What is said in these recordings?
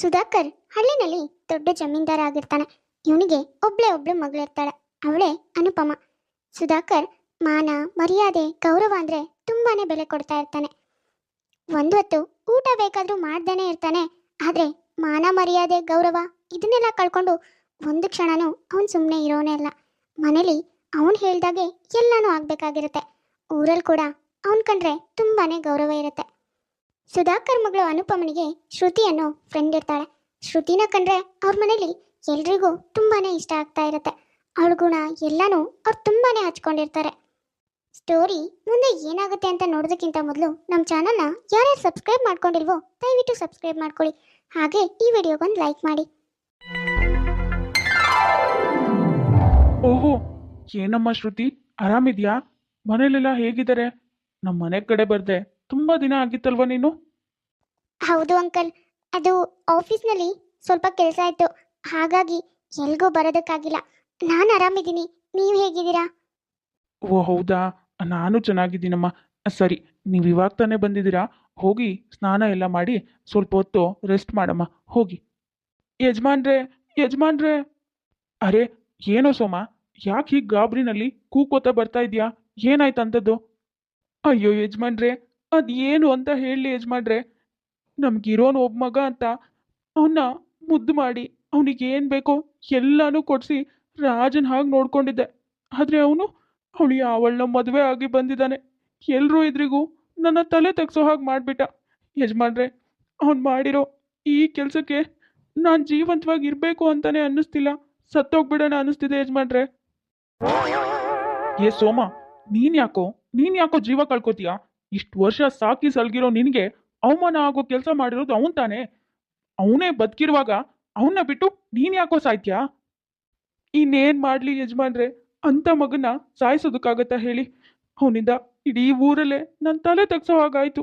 ಸುಧಾಕರ್ ಹಳ್ಳಿನಲ್ಲಿ ದೊಡ್ಡ ಜಮೀನ್ದಾರ ಆಗಿರ್ತಾನೆ ಇವನಿಗೆ ಒಬ್ಳೆ ಒಬ್ಳು ಮಗಳಿರ್ತಾಳೆ. ಅವಳೆ ಅನುಪಮ. ಸುಧಾಕರ್ ಮಾನ, ಮರ್ಯಾದೆ, ಗೌರವ ಅಂದ್ರೆ ತುಂಬಾನೇ ಬೆಲೆ ಕೊಡ್ತಾ ಇರ್ತಾನೆ. ಒಂದು ಹೊತ್ತು ಊಟ ಬೇಕಾದ್ರೂ ಮಾಡ್ದೇನೆ ಇರ್ತಾನೆ. ಆದ್ರೆ ಮಾನ, ಮರ್ಯಾದೆ, ಗೌರವ ಇದನ್ನೆಲ್ಲ ಕಳ್ಕೊಂಡು ಒಂದು ಕ್ಷಣನೂ ಅವನು ಸುಮ್ಮನೆ ಇರೋನೇ ಅಲ್ಲ ಮನೇಲಿ ಅವನು ಹೇಳ್ದಾಗೆ ಎಲ್ಲಾನು ಆಗ್ಬೇಕಾಗಿರುತ್ತೆ. ಊರಲ್ಲಿ ಕೂಡ ಅವನ್ ಕಂಡ್ರೆ ತುಂಬಾನೇ ಗೌರವ ಇರುತ್ತೆ. ಸುಧಾಕರ್ ಮಗಳು ಅನುಪಮನಿಗೆ ಶ್ರುತಿ ಅನ್ನೋ ಫ್ರೆಂಡ್ ಇರ್ತಾಳೆ. ಶ್ರುತಿನ ಕಂಡ್ರೆ ಅವ್ರ ಮನೇಲಿ ಎಲ್ರಿಗೂ ತುಂಬಾನೇ ಇಷ್ಟ ಆಗ್ತಾ ಇರುತ್ತೆ. ಅವಳ ಗುಣ ಎಲ್ಲನೂ ಅವ್ರು ತುಂಬಾನೇ ಹಚ್ಕೊಂಡಿರ್ತಾರೆ. ಸ್ಟೋರಿ ಮುಂದೆ ಏನಾಗುತ್ತೆ ಅಂತ ನೋಡೋದಕ್ಕಿಂತ ಮೊದಲು ನಮ್ಮ ಚಾನಲ್ನ ಯಾರ್ಯಾರು ಸಬ್ಸ್ಕ್ರೈಬ್ ಮಾಡ್ಕೊಂಡಿಲ್ವೋ ದಯವಿಟ್ಟು ಸಬ್ಸ್ಕ್ರೈಬ್ ಮಾಡ್ಕೊಳ್ಳಿ. ಹಾಗೆ ಈ ವಿಡಿಯೋಗೊಂದು ಲೈಕ್ ಮಾಡಿ. ಓಹೋ, ಏನಮ್ಮ ಶ್ರುತಿ? ಆರಾಮಿದ್ಯಾ? ಮನೇಲೆಲ್ಲ ಹೇಗಿದ್ದಾರೆ? ನಮ್ಮ ಮನೆ ಕಡೆ ಬರ್ದೆ. ತುಂಬಾ ದಿನ ಆಗಿತ್ತಲ್ವಾ ನೀನು? ಹೌದು ಅಂಕಲ್ ಅದು ಆಫೀಸ್ನಲ್ಲಿ ಸ್ವಲ್ಪ ಕೆಲಸ ಆಯ್ತು. ಹಾಗಾಗಿ ಎಲ್ಗೂ ಬರೋದಕ್ಕಾಗಿಲ್ಲ. ನಾನು ಆರಾಮಿದ್ದೀನಿ. ನೀವು ಹೇಗಿದ್ದೀರಾ? ಓ ಹೌದಾ? ನಾನು ಚೆನ್ನಾಗಿದ್ದೀನಮ್ಮ. ಸರಿ ನೀವು ಇವಾಗ ತಾನೇ ಬಂದಿದ್ದೀರಾ? ಹೋಗಿ ಸ್ನಾನ ಎಲ್ಲ ಮಾಡಿ ಸ್ವಲ್ಪ ಹೊತ್ತು ರೆಸ್ಟ್ ಮಾಡಮ್ಮ. ಹೋಗಿ. ಯಜಮಾನ್ರೆ ಯಜಮಾನ್ರೆ! ಅರೆ ಏನೋ ಸೋಮ? ಯಾಕೆ ಹೀಗೆ ಗಾಬರಿನಲ್ಲಿ ಕೂಕೋತ ಬರ್ತಾ ಇದೆಯಾ? ಏನಾಯ್ತು ಅಂತದ್ದು ಅಯ್ಯೋ ಯಜಮಾನ್ರೆ ಅದು ಏನು ಅಂತ ಹೇಳಿ ಯಜಮಾನ್ರೆ, ನಮ್ಗಿರೋನು ಒಬ್ಬ ಮಗ ಅಂತ ಅವನ್ನ ಮುದ್ದು ಮಾಡಿ ಅವನಿಗೆ ಏನು ಬೇಕೋ ಎಲ್ಲನೂ ಕೊಡಿಸಿ ರಾಜನ ಹಾಗೆ ನೋಡ್ಕೊಂಡಿದ್ದೆ. ಆದರೆ ಅವನು, ಅವಳು ಅವಳನ್ನ ಮದುವೆ ಆಗಿ ಬಂದಿದ್ದಾನೆ ಎಲ್ಲರೂ ಇದ್ರಿಗೂ ನನ್ನ ತಲೆ ತೆಗ್ಸೋ ಹಾಗೆ ಮಾಡಿಬಿಟ್ಟ. ಯಜಮಾನ್ರೆ, ಅವ್ನು ಮಾಡಿರೋ ಈ ಕೆಲಸಕ್ಕೆ ನಾನು ಜೀವಂತವಾಗಿ ಇರಬೇಕು ಅಂತಾನೆ ಅನ್ನಿಸ್ತಿಲ್ಲ. ಸತ್ತೋಗ್ಬಿಡೋಣ ಅನ್ನಿಸ್ತಿದೆ ಯಜಮಾನ್ರೆ. ಏ ಸೋಮ ನೀನ್ ಯಾಕೋ ನೀನ್ ಯಾಕೋ ಜೀವ ಕಳ್ಕೊತೀಯ? ಇಷ್ಟು ವರ್ಷ ಸಾಕಿ ಸಲ್ಗಿರೋ ನಿನಗೆ ಅವಮಾನ ಆಗೋ ಕೆಲಸ ಮಾಡಿರೋದು ಅವನ್ ತಾನೇ. ಅವನೇ ಬದುಕಿರುವಾಗ ಅವನ್ನ ಬಿಟ್ಟು ನೀನ್ ಯಾಕೋ ಸಾಯ್ತ್ಯಾ? ಇನ್ನೇನ್ ಮಾಡ್ಲಿ ಯಜಮಾನ್ರೆ? ಅಂತ ಮಗನ ಸಾಯಿಸೋದಕ್ಕಾಗತ್ತಾ ಹೇಳಿ. ಅವನಿಂದ ಇಡೀ ಊರಲ್ಲೇ ನನ್ನ ತಲೆ ತಗ್ಸೋ ಹಾಗಾಯ್ತು.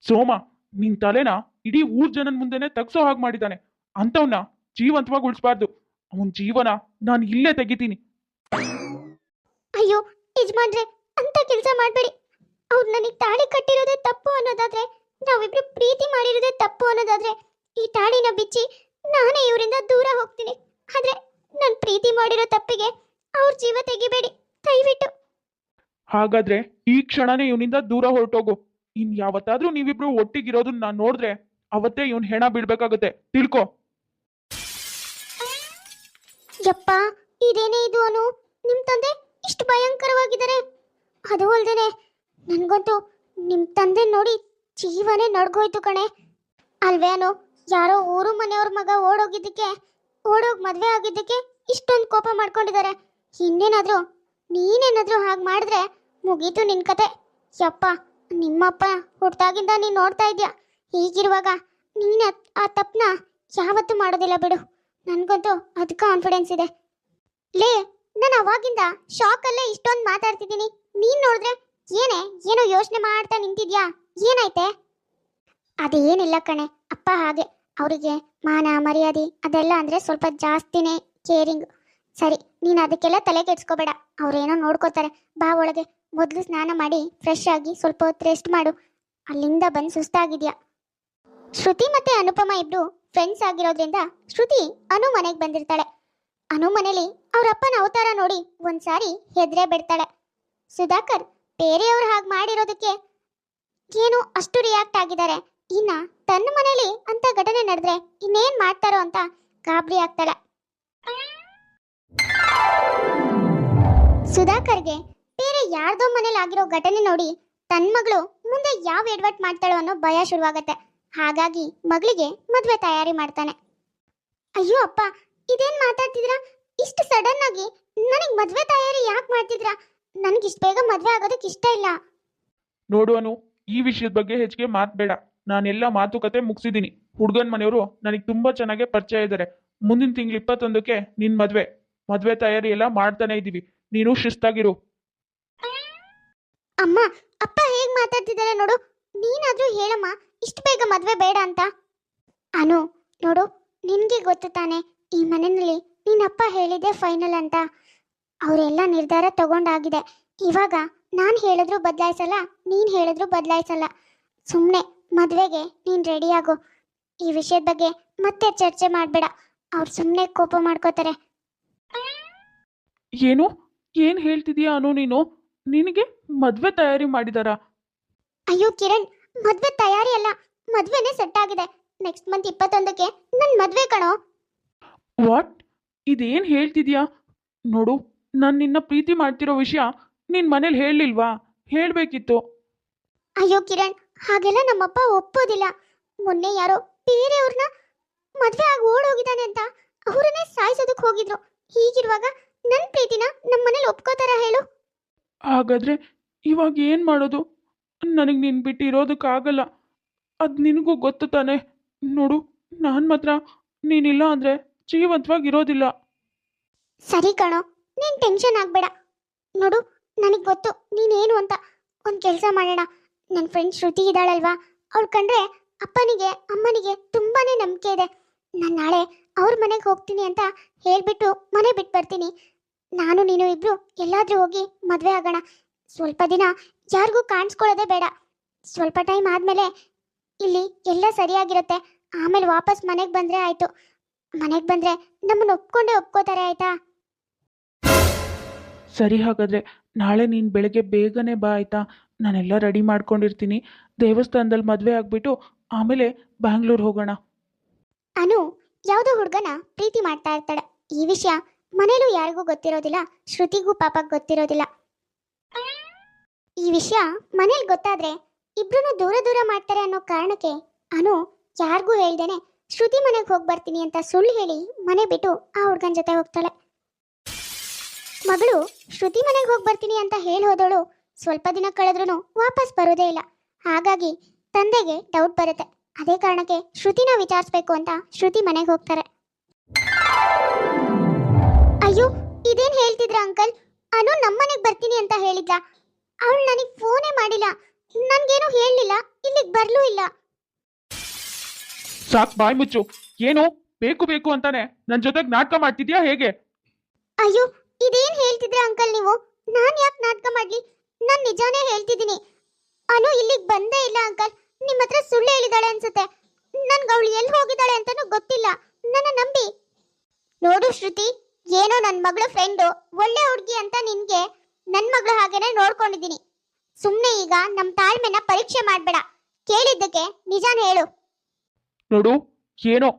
ಸೋಮ, ನಿನ್ ತಲೆನ ಇಡೀ ಊರ್ ಜನನ್ ಮುಂದೆನೆ ತಗ್ಸೋ ಹಾಗೆ ಮಾಡಿದ್ದಾನೆ ಅಂಥವ್ನ ಜೀವಂತವಾಗಿ ಉಳಿಸ್ಬಾರ್ದು. ಅವನ್ ಜೀವನ ನಾನು ಇಲ್ಲೇ ತೆಗಿತೀನಿ. ಅಯ್ಯೋ, ಯಜಮಾನ್ರೆ, ಅಂತ ಕೆಲಸ ಮಾಡಬೇಡಿ. ಅವ್ರು ನನಗೆ ತಾಳಿ ಕಟ್ಟಿರೋದೇ ತಪ್ಪು ಅನ್ನೋದಾದ್ರೆ ನಾವಿಬ್ರು ಪ್ರೀತಿ ಮಾಡಿರೋದೇ ತಪ್ಪು ಅನ್ನೋದಾದ್ರೆ ಈ ತಾಳಿನ ಬಿಚ್ಚಿ ನಾನೇ ಇವರಿಂದ ದೂರ ಹೋಗ್ತೀನಿ. ಆದ್ರೆ ನಾನು ಪ್ರೀತಿ ಮಾಡಿರೋ ತಪ್ಪಿಗೆ ಅವ್ರ ಜೀವ ತೆಗಿಬೇಡಿ ದಯವಿಟ್ಟು. ಹಾಗಾದ್ರೆ ಈ ಕ್ಷಣನೇ ಇವನಿಂದ ದೂರ ಹೊರಟೋಗು. ಇನ್ ಯಾವತ್ತಾದ್ರೂ ನೀವಿಬ್ರು ಒಟ್ಟಿಗಿರೋದನ್ನ ನಾನು ನೋಡಿದ್ರೆ ಅವತ್ತೇ ಇವನ್ ಹೆಣ ಬಿಡ್ಬೇಕಾಗುತ್ತೆ ತಿಳ್ಕೊ. ಯಪ್ಪ ಇದೇನೇ ಇದು ಅನು? ನಿಮ್ ತಂದೆ ಇಷ್ಟು ಭಯಂಕರವಾಗಿದ್ದಾರೆ. ಅದು ಅಲ್ದೇನೆ ನನ್ಗಂತೂ ನಿಮ್ ತಂದೆ ನೋಡಿ ಜೀವನೇ ನಡ್ಗೋಯ್ತು ಕಣೆ. ಅಲ್ವೇನು ಯಾರೋ ಊರು ಮನೆಯವ್ರ ಮಗ ಓಡೋಗಿದ್ದಕ್ಕೆ, ಓಡೋಗಿ ಮದ್ವೆ ಆಗಿದ್ದಕ್ಕೆ ಇಷ್ಟೊಂದು ಕೋಪ ಮಾಡ್ಕೊಂಡಿದ್ದಾರೆ ಇನ್ನೇನಾದರೂ, ನೀನೇನಾದರೂ ಹಾಗೆ ಮಾಡಿದ್ರೆ ಮುಗೀತು ನಿನ್ ಕತೆ. ಯಪ್ಪ, ನಿಮ್ಮಪ್ಪ ಹುಟ್ಟಾಗಿಂದ ನೀನ್ ನೋಡ್ತಾ ಇದ್ಯಾ? ಹೀಗಿರುವಾಗ ನೀನ್ ಆ- ತಪ್ಪನ್ನ ತಪ್ಪನ ಯಾವತ್ತೂ ಮಾಡೋದಿಲ್ಲ ಬಿಡು. ನನ್ಗಂತೂ ಅದ್ ಕಾನ್ಫಿಡೆನ್ಸ್ ಇದೆ. ಲೇ, ನಾನು ಅವಾಗಿಂದ ಶಾಕ್ ಅಲ್ಲೇ ಇಷ್ಟೊಂದು ಮಾತಾಡ್ತಿದ್ದೀನಿ. ನೀನ್ ನೋಡಿದ್ರೆ ಏನೇ? ಏನೋ ಯೋಚನೆ ಮಾಡ್ತಾ ನಿಂತಿದ್ಯಾ? ಏನಾಯ್ತೆ? ಅದೇನಿಲ್ಲ ಕಣೆ. ಅಪ್ಪ ಹಾಗೆ. ಅವರಿಗೆ ಮಾನ, ಮರ್ಯಾದೆ ಅದೆಲ್ಲ ಅಂದ್ರೆ ಸ್ವಲ್ಪ ಜಾಸ್ತಿನೇ ಕೇರಿಂಗ್. ಸರಿ, ನೀನು ಅದಕ್ಕೆಲ್ಲ ತಲೆ ಕೆಡ್ಸ್ಕೋಬೇಡ. ಅವ್ರೇನೋ ನೋಡ್ಕೋತಾರೆ ಬಾ ಒಳಗೆ. ಮೊದಲು ಸ್ನಾನ ಮಾಡಿ ಫ್ರೆಶ್ ಆಗಿ ಸ್ವಲ್ಪ ಹೊತ್ತು ರೆಸ್ಟ್ ಮಾಡು. ಅಲ್ಲಿಂದ ಬಂದು ಸುಸ್ತಾಗಿದ್ಯಾ? ಶ್ರುತಿ ಮತ್ತೆ ಅನುಪಮ ಇಬ್ರು ಫ್ರೆಂಡ್ಸ್ ಆಗಿರೋದ್ರಿಂದ ಶ್ರುತಿ ಅನು ಮನೆಗೆ ಬಂದಿರ್ತಾಳೆ. ಅನು ಮನೇಲಿ ಅವರಪ್ಪನ ಅವತಾರ ನೋಡಿ ಒಂದ್ಸಾರಿ ಹೆದ್ರೆ ಬಿಡ್ತಾಳೆ. ಸುಧಾಕರ್ ಬೇರೆಯವ್ರು ಹಾಗೆ ಮಾಡಿರೋದಕ್ಕೆ ಏನು ಅಷ್ಟು ರಿಯಾಕ್ಟ್ ಆಗಿದ್ದಾರೆ. ಇನ್ನ ತನ್ನ ಮನೇಲಿ ಅಂತ ಘಟನೆ ನಡೆದ್ರೆ ಇನ್ನೇನ್ ಮಾಡ್ತಾರೋ ಅಂತ ಗಾಬರಿ ಆಗ್ತಾಳೆ. ಸುಧಾಕರ್ಗೆ ಬೇರೆ ಯಾರ್ದೋ ಮನೇಲಿ ಆಗಿರೋ ಘಟನೆ ನೋಡಿ ತನ್ನ ಮಗಳು ಮುಂದೆ ಯಾವ ಎಡ್ವರ್ಟ್ ಮಾಡ್ತಾಳೋ ಅನ್ನೋ ಭಯ ಶುರುವಾಗತ್ತೆ. ಹಾಗಾಗಿ ಮಗಳಿಗೆ ಮದ್ವೆ ತಯಾರಿ ಮಾಡ್ತಾನೆ. ಅಯ್ಯೋ ಅಪ್ಪ, ಇದೇನ್ ಮಾತಾಡ್ತಿದ್ರಾ ಇಷ್ಟು ಸಡನ್ ಆಗಿ ನನಗೆ ಮದ್ವೆ ತಯಾರಿ ಯಾಕೆ ಮಾಡ್ತಿದ್ರಾ ನನಗೆ ಇಷ್ಟು ಬೇಗ ಮದುವೆ ಆಗೋದಕ್ಕೆ ಇಷ್ಟ ಇಲ್ಲ. ನೋಡುವನು ಈ ವಿಷಯದ ಬಗ್ಗೆ ಹೆಚ್ಚಿಗೆ ಮಾತ್ಬೇಡ ನಾನೆಲ್ಲ ಮಾತುಕತೆ ಮುಗಿಸಿದ್ದೀನಿ. ಹುಡುಗನ ಮನೆಯವರು ನನಗೆ ತುಂಬಾ ಚೆನ್ನಾಗಿ ಪರಿಚಯ ಇದ್ದಾರೆ ಮುಂದಿನ ತಿಂಗಳು ಇಪ್ಪತ್ತೊಂದಕ್ಕೆ ನಿನ್ ಮದ್ವೆ. ಮದ್ವೆ ತಯಾರಿ ಎಲ್ಲ ಮಾಡ್ತಾನೆ ಇದ್ದೀವಿ ನೀನು ಶಿಸ್ತಾಗಿರು. ಅಮ್ಮ ಅಪ್ಪ ಹೇಗ್ ಮಾತಾಡ್ತಿದ್ದಾರೆ ನೋಡು. ನೀನಾದ್ರೂ ಹೇಳಮ್ಮ ಇಷ್ಟು ಬೇಗ ಮದ್ವೆ ಬೇಡ ಅಂತ. ಅನು ನೋಡು ನಿನ್ಗೆ ಗೊತ್ತು ತಾನೆ ಈ ಮನೆಯಲ್ಲಿ ನಿನ್ನಪ್ಪ ಹೇಳಿದೆ ಫೈನಲ್ ಅಂತ. ಅವರೆಲ್ಲ ನಿರ್ಧಾರ ತಗೊಂಡಾಗಿದೆ. ಇವಾಗ ನಾನು ಹೇಳಿದ್ರು ಬದಲಾಯಿಸಲ್ಲ ನೀನು ಹೇಳಿದ್ರು ಬದಲಾಯಿಸಲ್ಲ. ಸುಮ್ಮನೆ ಮದುವೆಗೆ ನೀನು ರೆಡಿಯಾಗು ಈ ವಿಷಯದ ಬಗ್ಗೆ ಮತ್ತೆ ಚರ್ಚೆ ಮಾಡಬೇಡ. ಅವ್ರು ಸುಮ್ಮನೆ ಕೋಪ ಮಾಡ್ಕೋತಾರೆ. ಏನು? ಏನು ಹೇಳ್ತಿದೀಯ ಅನು ನೀನು? ನಿನಗೆ ಮದುವೆ ತಯಾರಿ ಮಾಡಿದಾರಾ? ಅಯ್ಯೋ ಕಿರಣ್ ಮದುವೆ ತಯಾರಿ ಅಲ್ಲ ಮದುವೆನೇ ಸೆಟ್ ಆಗಿದೆ. ನೆಕ್ಸ್ಟ್ ಮಂತ್ ಇಪ್ಪತ್ತೊಂದಕ್ಕೆ ನನ್ನ ಮದುವೆ ಕಣೋ. ವಾಟ್ ಇದೇನು ಹೇಳ್ತಿದ್ಯಾ? ನೋಡು. ನಾನು ನಿನ್ನ ಪ್ರೀತಿ ಮಾಡ್ತಿರೋ ವಿಷಯ ನಿನ್ನ ಮನೇಲಿ ಹೇಳಲಿಲ್ವಾ? ಹೇಳಬೇಕಿತ್ತು. ಅಯ್ಯೋ ಕಿರಣ್ ಹಾಗೆಲ್ಲ ನಮ್ಮಪ್ಪ ಒಪ್ಪೋದಿಲ್ಲ. ಮೊನ್ನೆ ಯಾರೋ ಬೇರೆಯವ್ರನ್ನ ಮದ್ವೆ ಆಗಿ ಓಡೋಗಿದ್ದಾನೆ ಅಂತ ಅವರನ್ನೇ ಸಾಯಿಸೋದಕ್ಕೆ ಹೋಗಿದ್ರು. ಹೀಗಿರುವಾಗ ನನ್ ಪ್ರೀತಿನ ನಮ್ಮ ಮನೇಲಿ ಒಪ್ಕೋತಾರ ಹೇಳು? ಹಾಗಾದ್ರೆ ಇವಾಗ ಏನು ಮಾಡೋದು? ನನಗೆ ನಿನ್ನ ಬಿಟ್ಟು ಇರೋದಕ್ಕಾಗಲ್ಲ ಅದು ನಿನಗೂ ಗೊತ್ತು ತಾನೆ. ನೋಡು ನಾನು ಮಾತ್ರ ನೀನಿಲ್ಲ ಅಂದರೆ ಜೀವಂತವಾಗಿ ಇರೋದಿಲ್ಲ ಸರಿ ಕಣೋ. ನೀನ್ ಟೆನ್ಷನ್ ಆಗ್ಬೇಡ. ನೋಡು, ನನಗ್ ಗೊತ್ತು ನೀನೇನು ಅಂತ. ಒಂದ್ ಕೆಲಸ ಮಾಡೋಣ. ನನ್ನ ಫ್ರೆಂಡ್ ಶ್ರುತಿ ಇದ್ದಾಳಲ್ವಾ? ಅವ್ಳು ಕಂಡ್ರೆ ಅಪ್ಪನಿಗೆ, ಅಮ್ಮನಿಗೆ ತುಂಬಾನೇ ನಂಬಿಕೆ ಇದೆ. ನಾನು ನಾಳೆ ಅವ್ರ ಮನೆಗೆ ಹೋಗ್ತೀನಿ ಅಂತ ಹೇಳ್ಬಿಟ್ಟು ಮನೆ ಬಿಟ್ಟು ಬರ್ತೀನಿ. ನಾನು, ನೀನು ಇಬ್ರು ಎಲ್ಲಾದ್ರೂ ಹೋಗಿ ಮದ್ವೆ ಆಗೋಣ. ಸ್ವಲ್ಪ ದಿನ ಯಾರಿಗೂ ಕಾಣಿಸ್ಕೊಳ್ಳೋದೇ ಬೇಡ. ಸ್ವಲ್ಪ ಟೈಮ್ ಆದ್ಮೇಲೆ ಇಲ್ಲಿ ಎಲ್ಲ ಸರಿಯಾಗಿರುತ್ತೆ. ಆಮೇಲೆ ವಾಪಸ್ ಮನೆಗೆ ಬಂದ್ರೆ ಆಯ್ತು. ಮನೆಗೆ ಬಂದ್ರೆ ನಮ್ಮನ್ನ ಒಪ್ಕೊಂಡೇ ಒಪ್ಕೋತಾರೆ, ಆಯ್ತಾ? ಸರಿ ಹಾಗಾದರೆ ನಾಳೆ ನೀನು ಬೆಳಗ್ಗೆ ಬೇಗನೆ ಬಾ ಆಯಿತಾ? ನಾನೆಲ್ಲ ರೆಡಿ ಮಾಡ್ಕೊಂಡಿರ್ತೀನಿ. ದೇವಸ್ಥಾನದಲ್ಲಿ ಮದುವೆ ಆಗಿಬಿಟ್ಟು ಆಮೇಲೆ ಬ್ಯಾಂಗ್ಳೂರ್ ಹೋಗೋಣ. ಅನು, ಯಾವುದೋ ಹುಡುಗನ ಪ್ರೀತಿ ಮಾಡ್ತಾ ಇರ್ತಾಳೆ. ಈ ವಿಷಯ ಮನೇಲೂ ಯಾರಿಗೂ ಗೊತ್ತಿರೋದಿಲ್ಲ, ಶ್ರುತಿಗೂ ಪಾಪ ಗೊತ್ತಿರೋದಿಲ್ಲ. ಈ ವಿಷಯ ಮನೇಲಿ ಗೊತ್ತಾದ್ರೆ ಇಬ್ರು ದೂರ ದೂರ ಮಾಡ್ತಾರೆ ಅನ್ನೋ ಕಾರಣಕ್ಕೆ ಅನು ಯಾರಿಗೂ ಹೇಳ್ದೇನೆ, ಶ್ರುತಿ ಮನೆಗೆ ಹೋಗಿ ಬರ್ತೀನಿ ಅಂತ ಸುಳ್ಳು ಹೇಳಿ ಮನೆ ಬಿಟ್ಟು ಆ ಹುಡುಗನ ಜೊತೆ ಹೋಗ್ತಾಳೆ. ಮಗಳು ಶ್ರುತಿ ಮನೆಗೆ ಹೋಗಿ ಬರ್ತೀನಿ ಅಂತ ಹೇಳಿ ಹೋದವಳು ಸ್ವಲ್ಪ ದಿನ ಕಳೆದ್ರೂ ವಾಪಸ್ ಬರೋದೇ ಇಲ್ಲ. ಹಾಗಾಗಿ ತಂದೆಗೆ ಡೌಟ್ ಬರುತ್ತೆ. ಅದೇ ಕಾರಣಕ್ಕೆ ಶ್ರುತಿನ ವಿಚಾರಿಸ್ಬೇಕು ಅಂತ ಶ್ರುತಿ ಮನೆಗೆ ಹೋಗ್ತಾರೆ. ಅಯ್ಯೋ ಇದೇನ್ ಹೇಳ್ತಿದ್ರ ಅಂಕಲ್? ಅನು ನಮ್ಮನೆಗೆ ಬರ್ತೀನಿ ಅಂತ ಹೇಳಿದ್ಲ. ಅವಳು ನನಗೆ ಫೋನೇ ಮಾಡಿಲ್ಲ. ನನ್ಗೇನು ಹೇಳಲಿಲ್ಲ. ಇಲ್ಲಿಗೆ ಬರ್ಲೂ ಇಲ್ಲ. ಸಾಕ್ ಬಾಯ್ ಮುಚ್ಚು. ಏನು? ಬೇಕು ಬೇಕು ಅಂತಾನೆ. ನನ್ನ ಜೊತೆಗೆ ನಾಟಕ ಮಾಡ್ತಿದ್ಯಾ ಹೇಗೆ? ಅಯ್ಯೋ ಇದೇನ್ ಹೇಳ್ತಿದ್ರೆ ಅಂಕಲ್ ನೀವು? ನಾನ್ ಯಾಕೆ ನಾಟಕ ಮಾಡ್ಲಿ? ನಾನ್ ನಿಜಾನೇ ಹೇಳ್ತಿದ್ದೀನಿ. ಅನು ಇಲ್ಲಿಗೆ ಬಂದೇ ಇಲ್ಲ ಅಂಕಲ್. ನಿಮ್ಮ ಹತ್ರ ಸುಳ್ಳು ಹೇಳಿದಾಳೆ ಅನ್ಸುತ್ತೆ. ನನ್ಗೆ ಅವಳು ಎಲ್ಲಿ ಹೋಗಿದ್ದಾಳೆ ಅಂತಾನೂ ಗೊತ್ತಿಲ್ಲ. ನನ್ನ ನಂಬಿ. ನೋಡು ಶ್ರುತಿ, ಏನೋ ನನ್ನ ಮಗಳ ಫ್ರೆಂಡು ಒಳ್ಳೆ ಹುಡುಗಿ ಅಂತ ನಿನ್ಗೆ. ನನ್ನ ಮಗಳು ಹಾಗೇನೆ ನೋಡ್ಕೊಂಡಿದೀನಿ ಸುಮ್ಮನೆ ಈಗ ನಮ್ಮ ತಾಳ್ಮೆನ ಪರೀಕ್ಷೆ ಮಾಡಬೇಡ. ಕೇಳಿದ್ದಕ್ಕೆ ನಿಜಾನ ಹೇಳು. ನೋಡು, ಏನೋ.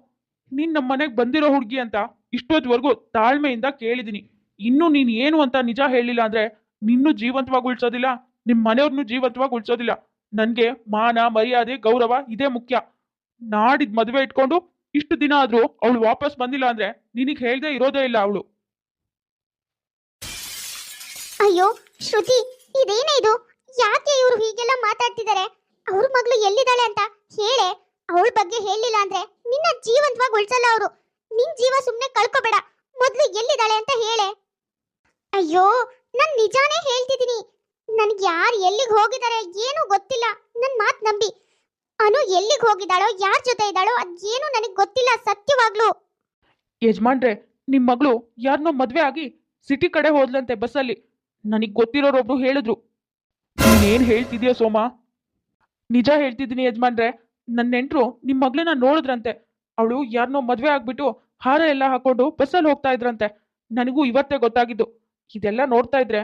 ನೀನ್ ನಮ್ಮ ಮನೆಗೆ ಬಂದಿರೋ ಹುಡುಗಿ ಅಂತ ಇಷ್ಟೊತ್ವರೆಗೂ ತಾಳ್ಮೆಯಿಂದ ಕೇಳಿದ್ದೀನಿ ಇನ್ನು ನೀನ್ ಏನು ಅಂತ ನಿಜ ಹೇಳಿಲ್ಲ ಅಂದ್ರೆ ನಿನ್ನೂ ಜೀವಂತವಾಗಿ ಉಳ್ಸೋದಿಲ್ಲ ನಿಮ್ಮ ಮನೆಯವ್ರನ್ನೂ ಜೀವಂತವಾಗಿ ಉಳ್ಸೋದಿಲ್ಲ. ನನಗೆ ಮಾನ, ಮರ್ಯಾದೆ, ಗೌರವ ಇದೇ ಮುಖ್ಯ. ನಾಡಿದ್ ಮದುವೆ ಇಟ್ಕೊಂಡು ಇಷ್ಟು ದಿನ ಆದ್ರೂ ಅವಳು ವಾಪಸ್ ಬಂದಿಲ್ಲ ಅಂದ್ರೆ ನಿನಗೆ ಹೇಳ್ದೆ ಇರೋದೇ ಇಲ್ಲ ಅವಳು. ಅಯ್ಯೋ, ಶ್ರುತಿ, ಇದೇನೇ ಇದು? ಯಾಕೆ ಇವರು ಹೀಗೆಲ್ಲ ಮಾತಾಡ್ತಿದ್ದಾರೆ? ಅವ್ರ ಮಗಳು ಎಲ್ಲಿದ್ದಾಳೆ ಅಂತ ಹೇಳೆ, ಅವಳ ಬಗ್ಗೆ ಹೇಳಿಲ್ಲ ಅಂದ್ರೆ ನಿನ್ನ ಜೀವಂತವಾಗಿ ಉಳ್ಸಲ್ಲ ಅವರು. ನಿನ್ ಜೀವ ಸುಮ್ಮನೆ ಕಳ್ಕೊಬೇಡ. ಮೊದ್ಲು ಎಲ್ಲಿದ್ದಾಳೆ ಅಂತ ಹೇಳೆ. ಅಯ್ಯೋ, ನಾನ್ ನಿಜಾನೇ ಹೇಳ್ತಿದ್ದೀನಿ. ನನ್ಗೆ ಯಾರು ಎಲ್ಲಿಗೆ ಹೋಗಿದ್ದಾರೆ ಏನೂ ಗೊತ್ತಿಲ್ಲ. ನನ್ ಮಾತು ನಂಬಿ. ಅನು ಎಲ್ಲಿಗೆ ಹೋಗಿದ್ದಾಳೋ, ಯಾರ ಜೊತೆ ಇದ್ದಾಳೋ ಅದೇನು ನನಗೆ ಗೊತ್ತಿಲ್ಲ ಸತ್ಯವಾಗ್ಲು. ಯಜಮಾನ್ರೆ ನಿಮ್ಮ ಮಗಳು ಯಾರನ್ನೋ ಮದುವೆ ಆಗಿ ಸಿಟಿ ಕಡೆ ಹೋದ್ಲಂತೆ ಬಸ್ಸಲ್ಲಿ. ನನಗೆ ಗೊತ್ತಿರೋರೊಬ್ರು ಹೇಳಿದ್ರು. ನೀನೇನು ಹೇಳ್ತಿದ್ಯಾ ಸೋಮ? ನಿಜ ಹೇಳ್ತಿದ್ದೀನಿ ಯಜಮಾನ್ರೆ ನನ್ನ ನೆಂಟ್ರು ನಿಮ್ಮ ಮಗಳನ್ನ ನೋಡಿದ್ರಂತೆ. ಅವಳು ಯಾರನ್ನೋ ಮದುವೆ ಆಗ್ಬಿಟ್ಟು ಹಾರ ಎಲ್ಲ ಹಾಕೊಂಡು ಬಸ್ಸಲ್ಲಿ ಹೋಗ್ತಾ ಇದ್ರಂತೆ. ನನಗೂ ಇವತ್ತೇ ಗೊತ್ತಾಗಿದ್ದು. ಇದೆಲ್ಲ ನೋಡ್ತಾ ಇದ್ರೆ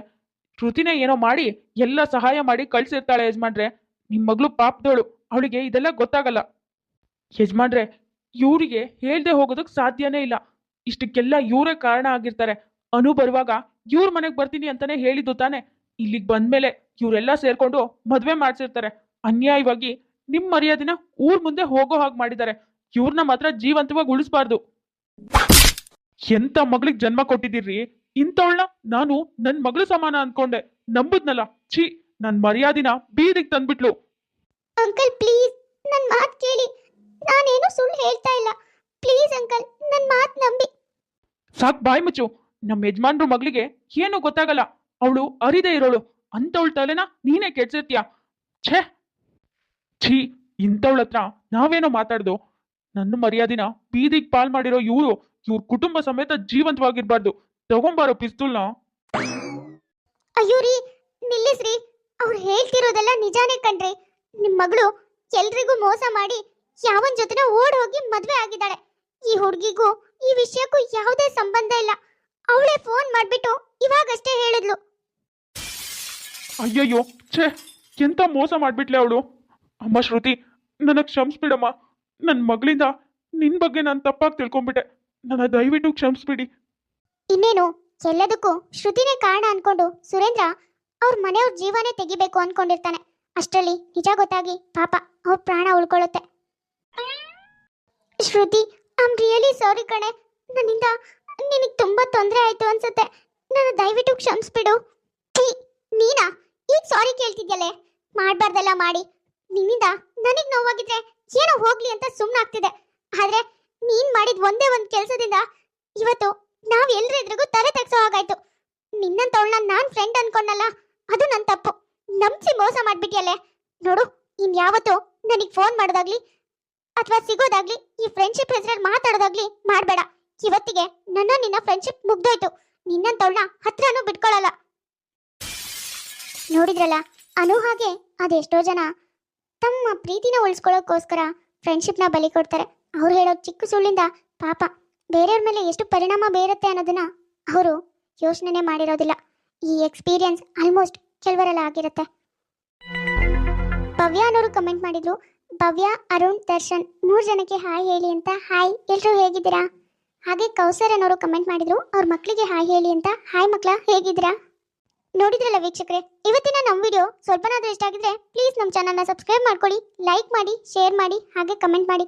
ಶ್ರುತಿನೇ ಏನೋ ಮಾಡಿ ಎಲ್ಲ ಸಹಾಯ ಮಾಡಿ ಕಳ್ಸಿರ್ತಾಳೆ ಯಜಮಾನ್ರೆ. ನಿಮ್ಮ ಮಗಳು ಪಾಪದವಳು ಅವಳಿಗೆ ಇದೆಲ್ಲ ಗೊತ್ತಾಗಲ್ಲ. ಯಜಮಾನ್ರೆ, ಇವರಿಗೆ ಹೇಳ್ದೆ ಹೋಗೋದಕ್ಕೆ ಸಾಧ್ಯನೇ ಇಲ್ಲ. ಇಷ್ಟಕ್ಕೆಲ್ಲ ಇವರೇ ಕಾರಣ ಆಗಿರ್ತಾರೆ. ಅನು ಬರುವಾಗ ಇವ್ರ ಮನೆಗೆ ಬರ್ತೀನಿ ಅಂತಾನೆ ಹೇಳಿದ್ದು ತಾನೆ. ಇಲ್ಲಿಗೆ ಬಂದ್ಮೇಲೆ ಇವರೆಲ್ಲ ಸೇರ್ಕೊಂಡು ಮದ್ವೆ ಮಾಡ್ಸಿರ್ತಾರೆ. ಅನ್ಯಾಯವಾಗಿ ನಿಮ್ ಮರ್ಯಾದಿನ ಊರ್ ಮುಂದೆ ಹೋಗೋ ಹಾಗೆ ಮಾಡಿದ್ದಾರೆ. ಇವ್ರನ್ನ ಮಾತ್ರ ಜೀವಂತವಾಗಿ ಉಳಿಸ್ಬಾರ್ದು. ಎಂತ ಮಗಳಿಗೆ ಜನ್ಮ ಕೊಟ್ಟಿದ್ದೀರಿ ಇಂಥವಳನ್ನ ನಾನು ನನ್ ಮಗಳು ಸಮಾನ ಅನ್ಕೊಂಡೆ. ನಂಬುದ್ನಲ್ಲ. ಛೀ ನನ್ ಮರ್ಯಾದಿನ ಬೀದಿಗ್ ತಂದ್ಬಿಟ್ಲು. ಅಂಕಲ್ ಪ್ಲೀಸ್ ನನ್ ಮಾತ್ ಕೇಳಿ. ನಾನೇನು ಸುಳ್ಳು ಹೇಳ್ತಾ ಇಲ್ಲ. ಪ್ಲೀಸ್ ಅಂಕಲ್ ನನ್ ಮಾತ್ ನಂಬಿ. ಸಾಕ್ ಬಾಯ್ ಮುಚ್ಚು. ನಮ್ಮ ಯಜಮಾನ್ರು ಮಗಳಿಗೆ ಏನು ಗೊತ್ತಾಗಲ್ಲ. ಅವಳು ಅರಿದೇ ಇರೋಳು. ಅಂತವಳ ತಲೆನ ನೀನೇ ಕೆಡ್ಸಿರ್ತೀಯ? ಛೇ! ಛೀ ಇಂಥವಳ ಹತ್ರ ನಾವೇನೋ ಮಾತಾಡ್ದು. ನನ್ನ ಮರ್ಯಾದಿನ ಬೀದಿಗ್ ಪಾಲ್ ಮಾಡಿರೋ ಇವರು ಇವ್ರ ಕುಟುಂಬ ಸಮೇತ ಜೀವಂತವಾಗಿರ್ಬಾರ್ದು. ತಗೊಂಬಾರೋ ಪಿಸ್ತೂಲ್ನ? ಅಯ್ಯೋ ರೀ ನಿಲ್ಲಿಸ್ರಿ ಅವ್ರು ಹೇಳ್ತಿರೋದೆಲ್ಲ ನಿಜಾನೇ ಕಣ್ರಿ. ನಿಮ್ ಮಗಳು ಎಲ್ರಿಗೂ ಮೋಸ ಮಾಡಿ ಯಾವನ್ ಜೊತೆನ ಓಡ್ ಹೋಗಿ ಮದ್ವೆ ಆಗಿದ್ದಾಳೆ. ಈ ಹುಡುಗಿಗೂ ಈ ವಿಷಯಕ್ಕೂ ಯಾವುದೇ ಸಂಬಂಧ ಇಲ್ಲ. ಅವಳೇ ಫೋನ್ ಮಾಡ್ಬಿಟ್ಟು ಇವಾಗಷ್ಟೇ ಹೇಳಿದ್ಲು. ಅಯ್ಯಯ್ಯೋ ಛೇ ಎಂತ ಮೋಸ ಮಾಡ್ಬಿಟ್ಲೆ ಅವಳು. ಅಮ್ಮ ಶ್ರುತಿ ನನಗೆ ಕ್ಷಮಿಸ್ಬಿಡಮ್ಮ. ನನ್ನ ಮಗಳಿಂದ ನಿನ್ ಬಗ್ಗೆ ನಾನು ತಪ್ಪಾಗಿ ತಿಳ್ಕೊಂಬಿಟ್ಟೆ ನನ್ನ ದಯವಿಟ್ಟು ಕ್ಷಮಿಸ್ಬಿಡಿ. ಇನ್ನೇನು? ಎಲ್ಲದಕ್ಕೂ ಶ್ರುತಿನೇ ಕಾರಣ ಅನ್ಕೊಂಡು ಸುರೇಂದ್ರ ಅವ್ರ ಮನೆಯವ್ರ ಜೀವನೇ ತೆಗಿಬೇಕು ಅನ್ಕೊಂಡಿರ್ತಾನೆ. ಅಷ್ಟರಲ್ಲಿ ನಿಜ ಗೊತ್ತಾಗಿ ಪಾಪ ಅವ್ರ ಪ್ರಾಣ ಉಳ್ಕೊಳ್ಳುತ್ತೆ. ಶ್ರುತಿ ಐಮ್ ರಿಯಲಿ ಸಾರಿ ಕಣೆ. ನನ್ನಿಂದ ನಿನಗೆ ತುಂಬಾ ತೊಂದರೆ ಆಯ್ತು ಅನ್ಸುತ್ತೆ. ನನ್ನ ದಯವಿಟ್ಟು ಕ್ಷಮಿಸ್ಬಿಡು. ನೀನಾ? ಈಗ ಸಾರಿ ಕೇಳ್ತಿದ್ಯಲ್ಲೇ? ಮಾಡ್ಬಾರ್ದೆಲ್ಲ ಮಾಡಿ. ನಿನ್ನಿಂದ ನನಗ್ ನೋವಾಗಿದ್ರೆ ಏನೋ ಹೋಗ್ಲಿ ಅಂತ ಸುಮ್ಮನಾಗ್ತಿದೆ ಆದ್ರೆ ನೀನ್ ಮಾಡಿದ ಒಂದೇ ಒಂದು ಕೆಲಸದಿಂದ ಇವತ್ತು ನಾವ್ ಎಲ್ರ ಎದುರಿಗೂ ತಲೆ ತೆಗ್ಸೋ ಹಾಗಾಯ್ತು. ನಿನ್ನಂತವಳನ್ನ ನಾನ್ ಫ್ರೆಂಡ್ ಅನ್ಕೊಂಡಲ್ಲ, ಅದು ನನ್ ತಪ್ಪು. ನಂಬಿಸಿ ಮೋಸ ಮಾಡ್ಬಿಟ್ಟಿಯಲ್ಲೇ ನೋಡು ಇನ್ ಯಾವತ್ತು ನನಗ್ ಫೋನ್ ಮಾಡೋದಾಗ್ಲಿ ಅಥವಾ ಸಿಗೋದಾಗ್ಲಿ, ಈ ಫ್ರೆಂಡ್ಶಿಪ್ ಹೆಸರಲ್ಲಿ ಮಾತಾಡೋದಾಗ್ಲಿ ಮಾಡ್ಬೇಡ. ಇವತ್ತಿಗೆ ನನ್ನ ನಿನ್ನ ಫ್ರೆಂಡ್ಶಿಪ್ ಮುಗ್ದೋಯ್ತು. ನಿನ್ನಂತವಳನ್ನ ಹತ್ರನೂ ಬಿಟ್ಕೊಳ್ಳಲ್ಲ ನೋಡಿದ್ರಲ್ಲ, ಅನು ಹಾಗೆ ಅದೆಷ್ಟೋ ಜನ ತಮ್ಮ ಪ್ರೀತಿನ ಉಳಿಸ್ಕೊಳ್ಳೋಕ್ಕೋಸ್ಕರ ಫ್ರೆಂಡ್ಶಿಪ್ನ ಬಲಿ ಕೊಡ್ತಾರೆ. ಅವ್ರು ಹೇಳೋ ಚಿಕ್ಕ ಸುಳ್ಳಿಂದ ಪಾಪ. ಬೇರೆಯವ್ರ ಮೇಲೆ ಎಷ್ಟು ಪರಿಣಾಮ ಬೀರುತ್ತೆ ಅನ್ನೋದನ್ನ ಅವರು ಯೋಚನೆ ಮಾಡಿರೋದಿಲ್ಲ. ಈ ಎಕ್ಸ್ಪೀರಿಯನ್ಸ್ ಆಲ್ಮೋಸ್ಟ್ ಕೆಲವರೆಲ್ಲ ಆಗಿರುತ್ತೆ. ಭವ್ಯ ಅನ್ನೋರು ಕಮೆಂಟ್ ಮಾಡಿದ್ರು, ಭವ್ಯ, ಅರುಣ್, ದರ್ಶನ್ ಮೂರು ಜನಕ್ಕೆ ಹಾಯ್ ಹೇಳಿ ಅಂತ, ಹಾಯ್ ಎಲ್ಲರೂ ಹೇಗಿದ್ದೀರಾ? ಹಾಗೆ ಕೌಸರ್ ಅನ್ನೋರು ಕಮೆಂಟ್ ಮಾಡಿದ್ರು, ಅವ್ರ ಮಕ್ಕಳಿಗೆ ಹಾಯ್ ಹೇಳಿ ಅಂತ, ಹಾಯ್ ಮಕ್ಳ, ಹೇಗಿದ್ದೀರಾ? ನೋಡಿದ್ರಲ್ಲ ವೀಕ್ಷಕರೆ, ಇವತ್ತಿನ ನಮ್ಮ ವಿಡಿಯೋ ಸ್ವಲ್ಪನಾದರೂ ಇಷ್ಟ ಆಗಿದ್ರೆ ಪ್ಲೀಸ್ ನಮ್ಮ ಚಾನಲ್ನ ಸಬ್ಸ್ಕ್ರೈಬ್ ಮಾಡ್ಕೊಳ್ಳಿ ಲೈಕ್ ಮಾಡಿ ಶೇರ್ ಮಾಡಿ, ಹಾಗೆ ಕಮೆಂಟ್ ಮಾಡಿ.